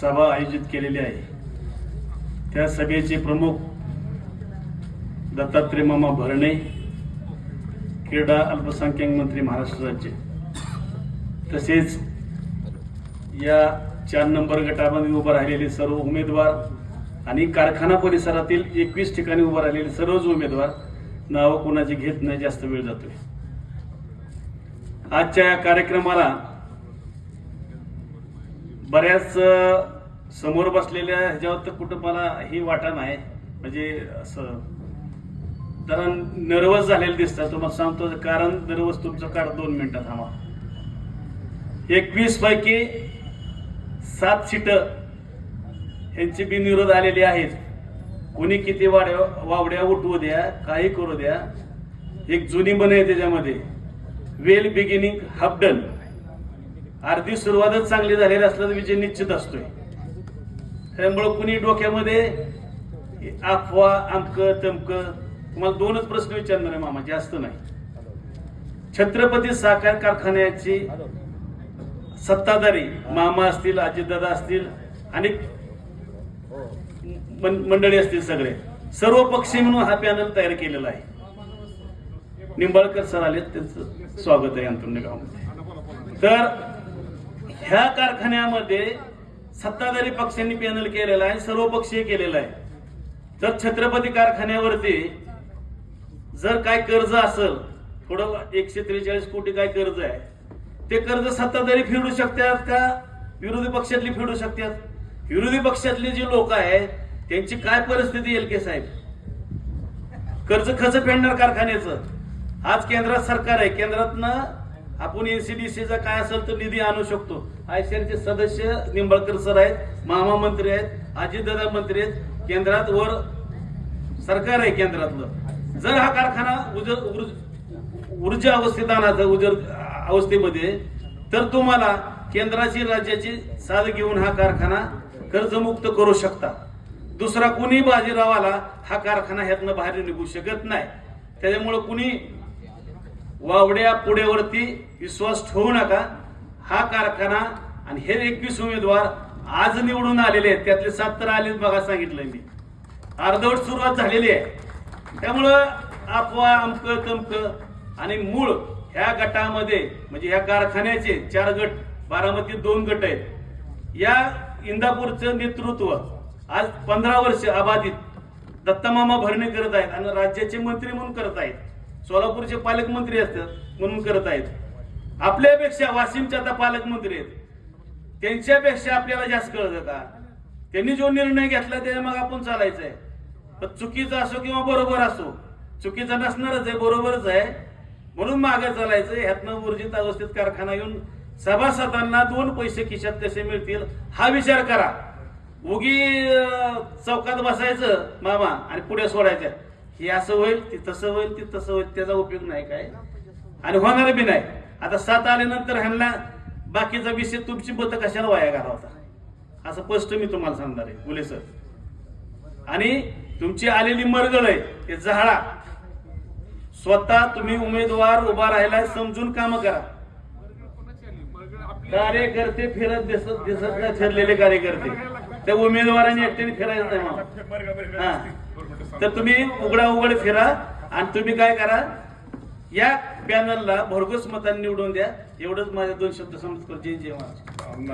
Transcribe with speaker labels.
Speaker 1: सभा आयोजित केलेली आहे. त्या सभेचे प्रमुख दत्तात्रय मामा भरणे क्रीडा अल्पसंख्याक मंत्री महाराष्ट्र राज्य. तसेच या चार नंबर गटामध्ये उभं राहिलेले सर्व उमेदवार आणि कारखाना परिसरातील एकवीस ठिकाणी उभं राहिलेले सर्वच उमेदवार नावं कोणाची घेत नाही जास्त वेळ जातोय. आजच्या या कार्यक्रमाला बऱ्याच समोर बसलेल्या ह्याच्यावर तर कुठं मला ही वाटा नाही. म्हणजे असं जरा नर्वस झालेलं दिसतात. तुम्हाला सांगतो कारण नर्वस तुमचं कार दोन मिनिटात थांबा. एकवीस पैकी सात सीटं यांची बिनविरोध आलेली आहेत. कोणी किती वाड्या वावड्या उठवू द्या काही करू द्या. एक जुनी मन आहे त्याच्यामध्ये वेल बिगिनिंग हबडन अर्धी सुरुवातच चांगली झालेली असलं तर विजय निश्चित असतोय. त्यामुळं कुणी डोक्यामध्ये अफवा अंक तमक तुम्हाला दोनच प्रश्न विचारणार आहे मामा जास्त नाही. छत्रपती साखर कारखान्याची सत्ताधारी मामा असतील अजितदादा असतील आणि मंडळी असतील सगळे. सर्व पक्षी म्हणून हा पॅनल तयार केलेला आहे. निंबाळकर सर आले त्यांचं स्वागत आहे अंतुर्णे गावामध्ये तर ह्या कारखान्यामध्ये सत्ताधारी पक्षांनी पॅनल केलेला आहे सर्व पक्षीय केलेला आहे. तर छत्रपती कारखान्यावरती जर काय कर्ज असेल थोडं एकशे त्रेचाळीस कोटी काय कर्ज आहे ते कर्ज सत्ताधारी फेडू शकतात का? विरोधी पक्षातली फेडू शकतात. विरोधी पक्षातले जे लोक आहेत त्यांची काय परिस्थिती येईल के साहेब? कर्ज खर्च फेडणार कारखान्याचं? आज केंद्रात सरकार आहे. केंद्रातनं आपण एनसीडीसीचा काय असेल तर निधी आणू शकतो. आयसीएलचे सदस्य निंबाळकर सर आहेत मामा मंत्री आहेत अजितदादा मंत्री आहेत केंद्रात वर सरकार आहे केंद्रातलं. जर हा कारखाना उजर ऊर्ज- ऊर्जा अवस्थेत आणायचा उजर अवस्थेमध्ये तर तुम्हाला केंद्राची राज्याची साथ घेऊन हा कारखाना कर्जमुक्त करू शकता. दुसरा कुणी बाजीराव आला हा कारखाना ह्यातनं बाहेर निघू शकत नाही. त्याच्यामुळं कुणी वावड्या पुढेवरती विश्वास ठेवू नका. हा कारखाना आणि हे एकवीस उमेदवार आज निवडून आलेले आहेत. त्यातले सात तर आलेच बघा सांगितलंय मी. अर्धवट सुरुवात झालेली आहे. त्यामुळं अफवा अमक तमक आणि मूळ ह्या गटामध्ये म्हणजे ह्या कारखान्याचे चार गट बारामती दोन गट आहेत. या इंदापूरचं नेतृत्व आज पंधरा वर्ष अबाधित दत्तमामा भरणे करत आहेत आणि राज्याचे मंत्री म्हणून करत आहेत. सोलापूरचे पालकमंत्री असतात म्हणून करत आहेत. आपल्यापेक्षा वाशिमचे आता पालकमंत्री आहेत. त्यांच्यापेक्षा आपल्याला जास्त कळत का? त्यांनी जो निर्णय घेतला त्याने मग आपण चालायचं आहे पण चुकीचा असो किंवा बरोबर असो चुकीचा नसणारच आहे बरोबरच आहे. म्हणून मागे चालायचं ह्यातनं ऊर्जित अवस्थेत कारखाना येऊन सभासदांना दोन पैसे खिशात कसे मिळतील हा विचार करा. उगी चौकात बसायचं मामा आणि पुढे सोडायचं. हे असं होईल ते तसं होईल ते तसं होईल त्याचा उपयोग नाही काय? आणि होणार बी नाही. आता सात आल्यानंतर ह्यांना बाकीचा विषय तुमची मतं कशाला वाया होता असं स्पष्ट मी तुम्हाला सांगणार आहे बोले सर. आणि तुमची आलेली मरगळ आहे ते झाडा. स्वतः तुम्ही उमेदवार उभा राहिला समजून काम करा. कार्यकर्ते फिरत दिसत दिसत नाही ठरलेले कार्यकर्ते. त्या उमेदवारांनी एकट्याने फिरायचं नाही हा. तर तुम्ही उघडा उघड फिरा आणि तुम्ही काय करा या पॅनलला भरघोस मतांनी निवडून द्या. एवढंच माझ्या दोन शब्द समज जय जय महाराज.